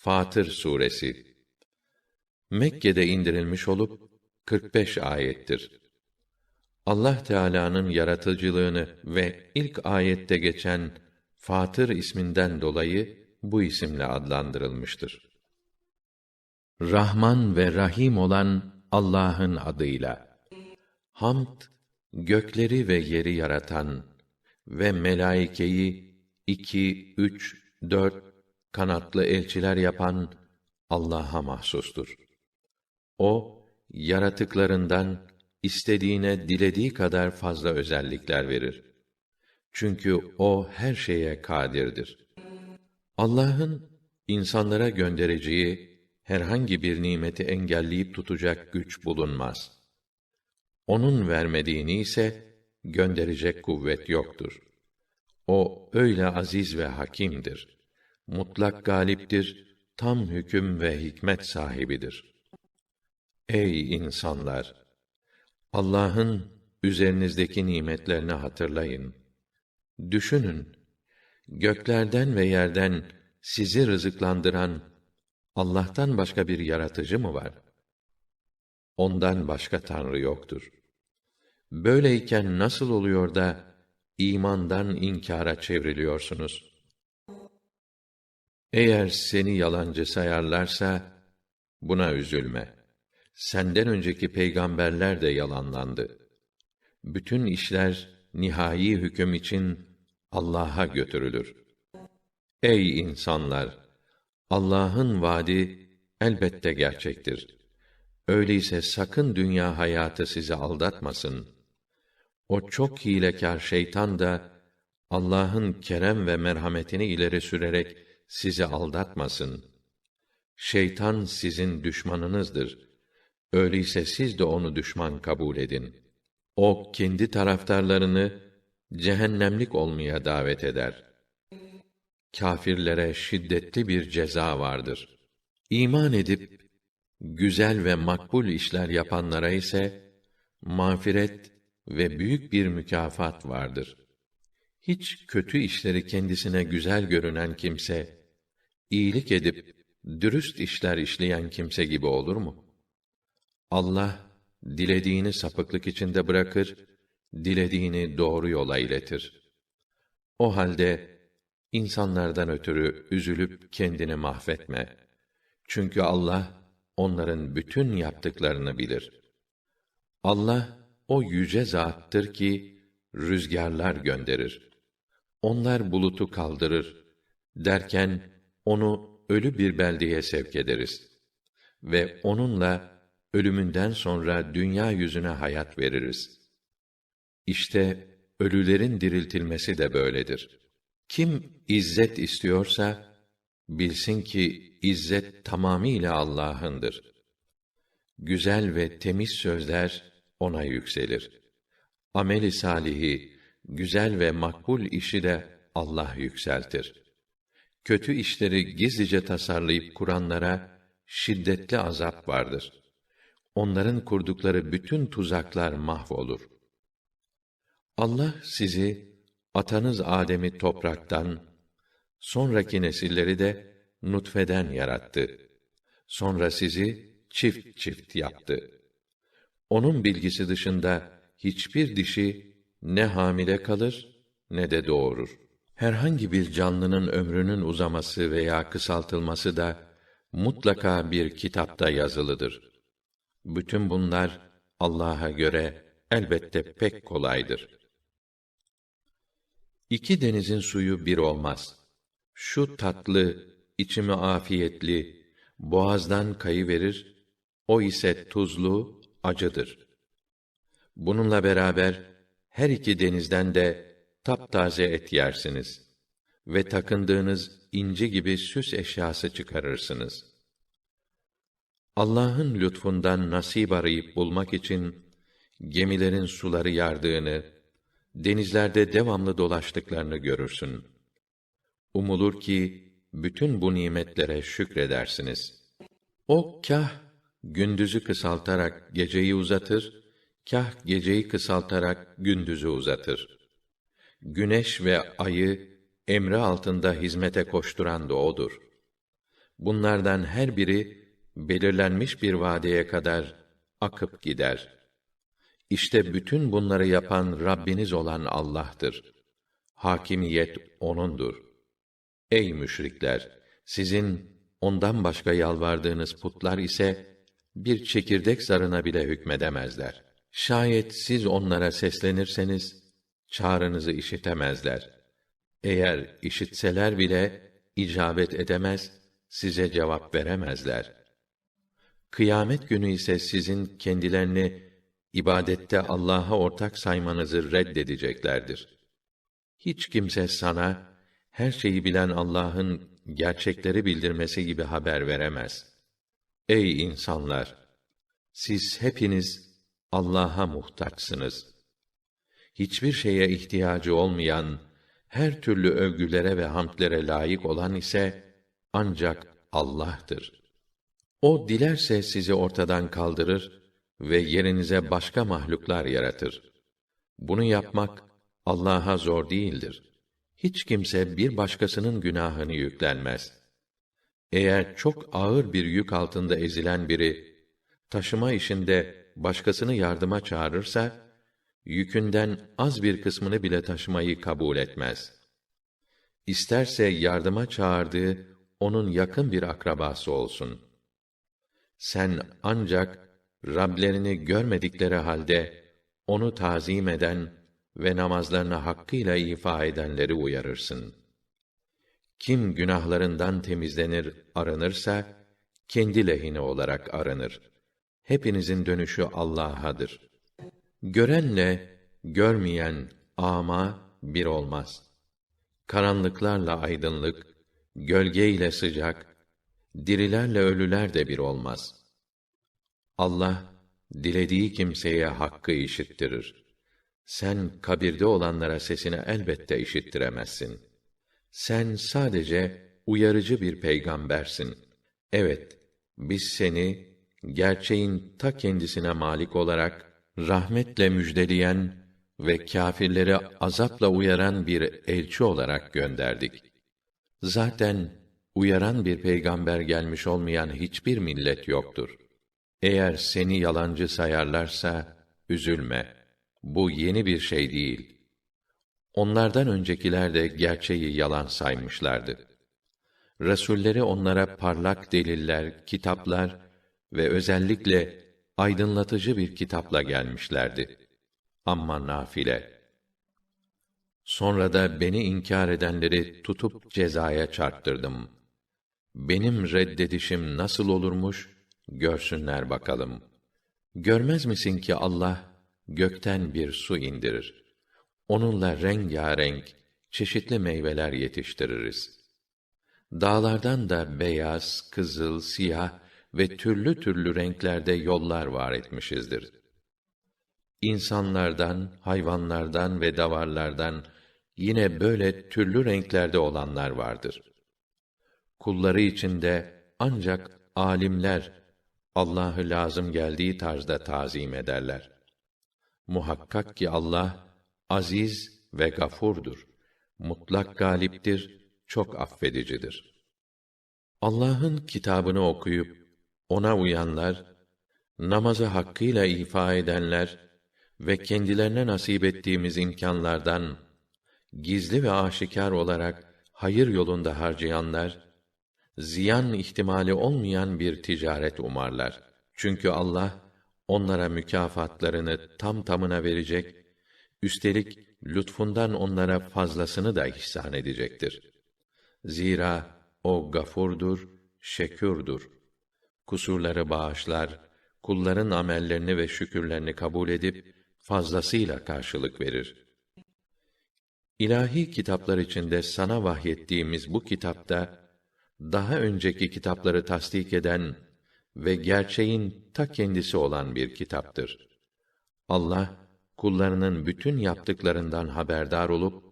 Fatır suresi Mekke'de indirilmiş olup 45 ayettir. Allah Teala'nın yaratıcılığını ve ilk ayette geçen Fatır isminden dolayı bu isimle adlandırılmıştır. Rahman ve Rahim olan Allah'ın adıyla. Hamd gökleri ve yeri yaratan ve melaikeyi iki, üç, dört kanatlı elçiler yapan Allah'a mahsustur. O yaratıklarından istediğine dilediği kadar fazla özellikler verir. Çünkü o her şeye kadirdir. Allah'ın insanlara göndereceği herhangi bir nimeti engelleyip tutacak güç bulunmaz. Onun vermediğini ise gönderecek kuvvet yoktur. O öyle aziz ve hakimdir. Mutlak galiptir, tam hüküm ve hikmet sahibidir. Ey insanlar! Allah'ın üzerinizdeki nimetlerini hatırlayın. Düşünün, göklerden ve yerden sizi rızıklandıran Allah'tan başka bir yaratıcı mı var? Ondan başka tanrı yoktur. Böyleyken nasıl oluyor da imandan inkara çevriliyorsunuz? Eğer seni yalancı sayarlarsa buna üzülme. Senden önceki peygamberler de yalanlandı. Bütün işler nihai hüküm için Allah'a götürülür. Ey insanlar! Allah'ın vaadi elbette gerçektir. Öyleyse sakın dünya hayatı sizi aldatmasın. O çok hilekâr şeytan da Allah'ın kerem ve merhametini ileri sürerek sizi aldatmasın. Şeytan sizin düşmanınızdır. Öyleyse siz de onu düşman kabul edin. O kendi taraftarlarını cehennemlik olmaya davet eder. Kâfirlere şiddetli bir ceza vardır. İman edip güzel ve makbul işler yapanlara ise mağfiret ve büyük bir mükafat vardır. Hiç kötü işleri kendisine güzel görünen kimse iyilik edip dürüst işler işleyen kimse gibi olur mu? Allah dilediğini sapıklık içinde bırakır, dilediğini doğru yola iletir. O halde insanlardan ötürü üzülüp kendini mahvetme. Çünkü Allah onların bütün yaptıklarını bilir. Allah o yüce zattır ki rüzgarlar gönderir. Onlar bulutu kaldırır derken onu ölü bir beldeye sevk ederiz ve onunla ölümünden sonra dünya yüzüne hayat veririz. İşte ölülerin diriltilmesi de böyledir. Kim izzet istiyorsa bilsin ki izzet tamamiyle Allah'ındır. Güzel ve temiz sözler ona yükselir. Ameli salihi, güzel ve makbul işi de Allah yükseltir. Kötü işleri gizlice tasarlayıp kuranlara şiddetli azap vardır. Onların kurdukları bütün tuzaklar mahvolur. Allah sizi atanız Adem'i topraktan, sonraki nesilleri de nutfeden yarattı. Sonra sizi çift çift yaptı. Onun bilgisi dışında hiçbir dişi ne hamile kalır ne de doğurur. Herhangi bir canlının ömrünün uzaması veya kısaltılması da mutlaka bir kitapta yazılıdır. Bütün bunlar Allah'a göre elbette pek kolaydır. İki denizin suyu bir olmaz. Şu tatlı, içimi afiyetli, boğazdan kayı verir, o ise tuzlu, acıdır. Bununla beraber her iki denizden de taptaze et yersiniz ve takındığınız inci gibi süs eşyası çıkarırsınız. Allah'ın lütfundan nasip arayıp bulmak için gemilerin suları yardığını, denizlerde devamlı dolaştıklarını görürsün. Umulur ki bütün bu nimetlere şükredersiniz. O kah gündüzü kısaltarak geceyi uzatır, kah geceyi kısaltarak gündüzü uzatır. Güneş ve ayı emri altında hizmete koşturan da odur. Bunlardan her biri belirlenmiş bir vadeye kadar akıp gider. İşte bütün bunları yapan Rabbiniz olan Allah'tır. Hakimiyet O'nundur. Ey müşrikler! Sizin ondan başka yalvardığınız putlar ise bir çekirdek zarına bile hükmedemezler. Şayet siz onlara seslenirseniz çağrınızı işitemezler. Eğer işitseler bile icabet edemez, size cevap veremezler. Kıyamet günü ise sizin kendilerini ibadette Allah'a ortak saymanızı reddedeceklerdir. Hiç kimse sana her şeyi bilen Allah'ın gerçekleri bildirmesi gibi haber veremez. Ey insanlar! Siz hepiniz Allah'a muhtaçsınız. Hiçbir şeye ihtiyacı olmayan, her türlü övgülere ve hamdlere layık olan ise ancak Allah'tır. O dilerse sizi ortadan kaldırır ve yerinize başka mahluklar yaratır. Bunu yapmak Allah'a zor değildir. Hiç kimse bir başkasının günahını yüklenmez. Eğer çok ağır bir yük altında ezilen biri taşıma işinde başkasını yardıma çağırırsa yükünden az bir kısmını bile taşımayı kabul etmez. İsterse yardıma çağırdığı onun yakın bir akrabası olsun. Sen ancak Rablerini görmedikleri halde onu tazim eden ve namazlarını hakkıyla ifa edenleri uyarırsın. Kim günahlarından temizlenir, arınırsa kendi lehine olarak arınır. Hepinizin dönüşü Allah'adır. Görenle görmeyen ama bir olmaz. Karanlıklarla aydınlık, gölge ile sıcak, dirilerle ölüler de bir olmaz. Allah dilediği kimseye hakkı işittirir. Sen kabirde olanlara sesini elbette işittiremezsin. Sen sadece uyarıcı bir peygambersin. Evet, biz seni gerçeğin ta kendisine malik olarak rahmetle müjdeleyen ve kâfirleri azapla uyaran bir elçi olarak gönderdik. Zaten uyaran bir peygamber gelmiş olmayan hiçbir millet yoktur. Eğer seni yalancı sayarlarsa üzülme. Bu yeni bir şey değil. Onlardan öncekiler de gerçeği yalan saymışlardı. Resulleri onlara parlak deliller, kitaplar ve özellikle aydınlatıcı bir kitapla gelmişlerdi. Amma nafile. Sonra da beni inkar edenleri tutup cezaya çarptırdım. Benim reddedişim nasıl olurmuş, görsünler bakalım. Görmez misin ki Allah gökten bir su indirir. Onunla rengarenk, çeşitli meyveler yetiştiririz. Dağlardan da beyaz, kızıl, siyah ve türlü türlü renklerde yollar var etmişizdir. İnsanlardan, hayvanlardan ve davarlardan yine böyle türlü renklerde olanlar vardır. Kulları içinde ancak alimler Allah'ı lazım geldiği tarzda tazim ederler. Muhakkak ki Allah aziz ve gafurdur. Mutlak galiptir, çok affedicidir. Allah'ın kitabını okuyup ona uyanlar, namazı hakkıyla ifa edenler ve kendilerine nasip ettiğimiz imkanlardan gizli ve aşikar olarak hayır yolunda harcayanlar ziyan ihtimali olmayan bir ticaret umarlar. Çünkü Allah onlara mükafatlarını tam tamına verecek, üstelik lütfundan onlara fazlasını da ihsan edecektir. Zira o gafurdur, şekürdür. Kusurları bağışlar, kulların amellerini ve şükürlerini kabul edip fazlasıyla karşılık verir. İlahi kitaplar içinde sana vahyettiğimiz bu kitapta daha önceki kitapları tasdik eden ve gerçeğin ta kendisi olan bir kitaptır. Allah kullarının bütün yaptıklarından haberdar olup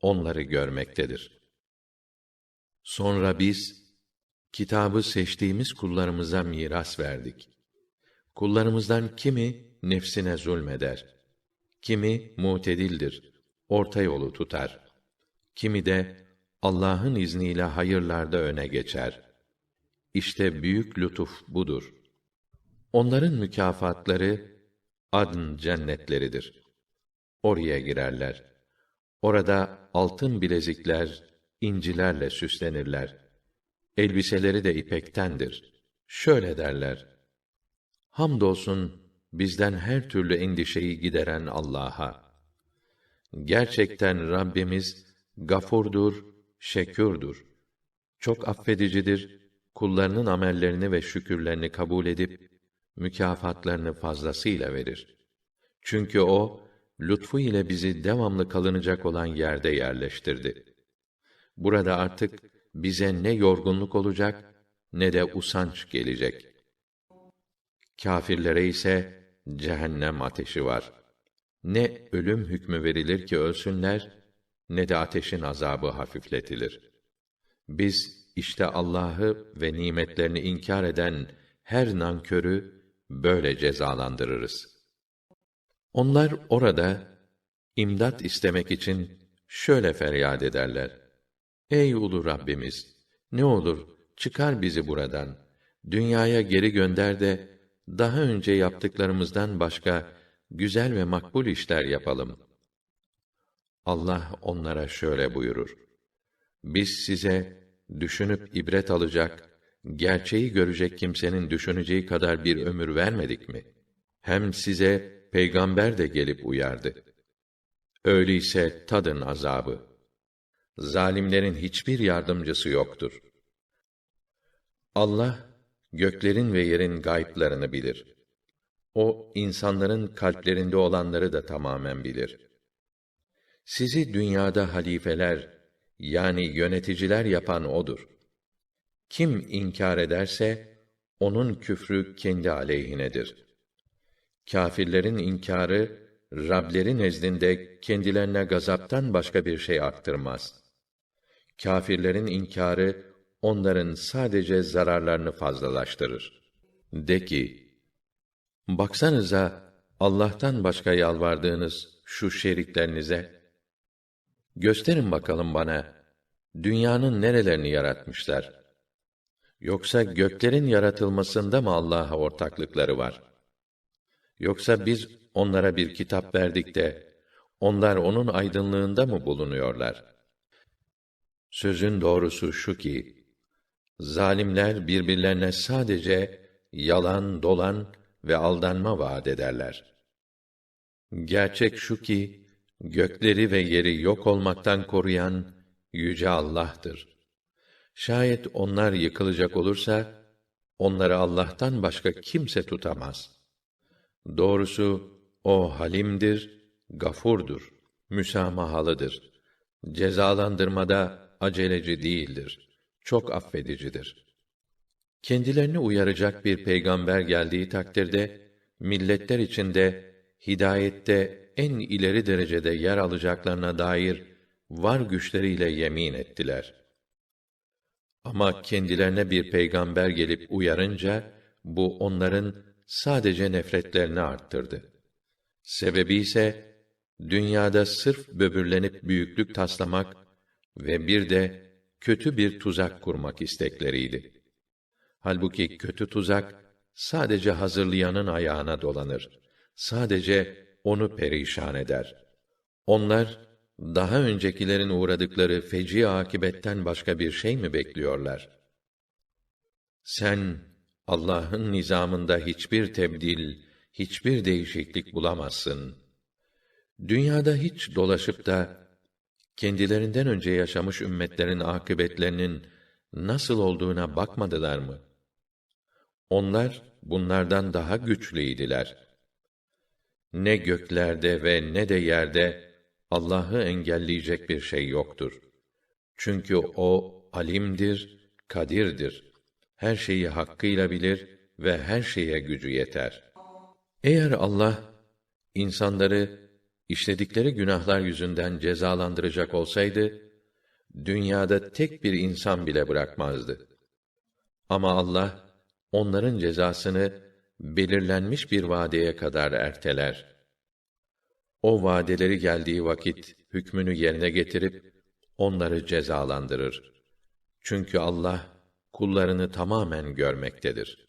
onları görmektedir. Sonra biz kitabı seçtiğimiz kullarımıza miras verdik. Kullarımızdan kimi nefsine zulmeder, kimi mutedildir, orta yolu tutar. Kimi de Allah'ın izniyle hayırlarda öne geçer. işte büyük lütuf budur. Onların mükafatları adn cennetleridir. Oraya girerler. Orada altın bilezikler, incilerle süslenirler. Elbiseleri de ipektendir. Şöyle derler: Hamdolsun bizden her türlü endişeyi gideren Allah'a. Gerçekten Rabbimiz gafurdur, şekürdür. Çok affedicidir, kullarının amellerini ve şükürlerini kabul edip mükafatlarını fazlasıyla verir. Çünkü o lütfu ile bizi devamlı kalınacak olan yerde yerleştirdi. Burada artık bize ne yorgunluk olacak ne de usanç gelecek. Kâfirlere ise cehennem ateşi var. Ne ölüm hükmü verilir ki ölsünler, ne de ateşin azabı hafifletilir. Biz işte Allah'ı ve nimetlerini inkar eden her nankörü böyle cezalandırırız. Onlar orada imdat istemek için şöyle feryat ederler. Ey ulu Rabbimiz, ne olur çıkar bizi buradan. Dünyaya geri gönder de daha önce yaptıklarımızdan başka güzel ve makbul işler yapalım. Allah onlara şöyle buyurur: Biz size düşünüp ibret alacak, gerçeği görecek kimsenin düşüneceği kadar bir ömür vermedik mi? Hem size peygamber de gelip uyardı. Öyleyse tadın azabı. Zalimlerin hiçbir yardımcısı yoktur. Allah göklerin ve yerin gayplarını bilir. O insanların kalplerinde olanları da tamamen bilir. Sizi dünyada halifeler yani yöneticiler yapan odur. Kim inkar ederse onun küfrü kendi aleyhinedir. Kâfirlerin inkarı Rableri nezdinde kendilerine gazaptan başka bir şey arttırmaz. Kâfirlerin inkarı onların sadece zararlarını fazlalaştırır. De ki, baksanıza Allah'tan başka yalvardığınız şu şeriklerinize, gösterin bakalım bana, dünyanın nerelerini yaratmışlar? Yoksa göklerin yaratılmasında mı Allah'a ortaklıkları var? Yoksa biz onlara bir kitap verdik de, onlar onun aydınlığında mı bulunuyorlar? Sözün doğrusu şu ki, zalimler birbirlerine sadece yalan, dolan ve aldanma vaat ederler. Gerçek şu ki, gökleri ve yeri yok olmaktan koruyan yüce Allah'tır. Şayet onlar yıkılacak olursa onları Allah'tan başka kimse tutamaz. Doğrusu o halimdir, gafurdur, müsamahalıdır. Cezalandırmada aceleci değildir. Çok affedicidir. Kendilerini uyaracak bir peygamber geldiği takdirde milletler içinde hidayette en ileri derecede yer alacaklarına dair var güçleriyle yemin ettiler.'' Ama kendilerine bir peygamber gelip uyarınca bu onların sadece nefretlerini arttırdı. Sebebi ise dünyada sırf böbürlenip büyüklük taslamak ve bir de kötü bir tuzak kurmak istekleriydi. Halbuki kötü tuzak sadece hazırlayanın ayağına dolanır. Sadece onu perişan eder. Onlar daha öncekilerin uğradıkları feci akibetten başka bir şey mi bekliyorlar? Sen Allah'ın nizamında hiçbir tebdil, hiçbir değişiklik bulamazsın. Dünyada hiç dolaşıp da kendilerinden önce yaşamış ümmetlerin akıbetlerinin nasıl olduğuna bakmadılar mı? Onlar bunlardan daha güçlüydiler. Ne göklerde ve ne de yerde Allah'ı engelleyecek bir şey yoktur. Çünkü o alimdir, kadirdir. Her şeyi hakkıyla bilir ve her şeye gücü yeter. Eğer Allah insanları işledikleri günahlar yüzünden cezalandıracak olsaydı dünyada tek bir insan bile bırakmazdı. Ama Allah onların cezasını belirlenmiş bir vadeye kadar erteler o vadeleri geldiği vakit hükmünü yerine getirip onları cezalandırır. Çünkü Allah kullarını tamamen görmektedir.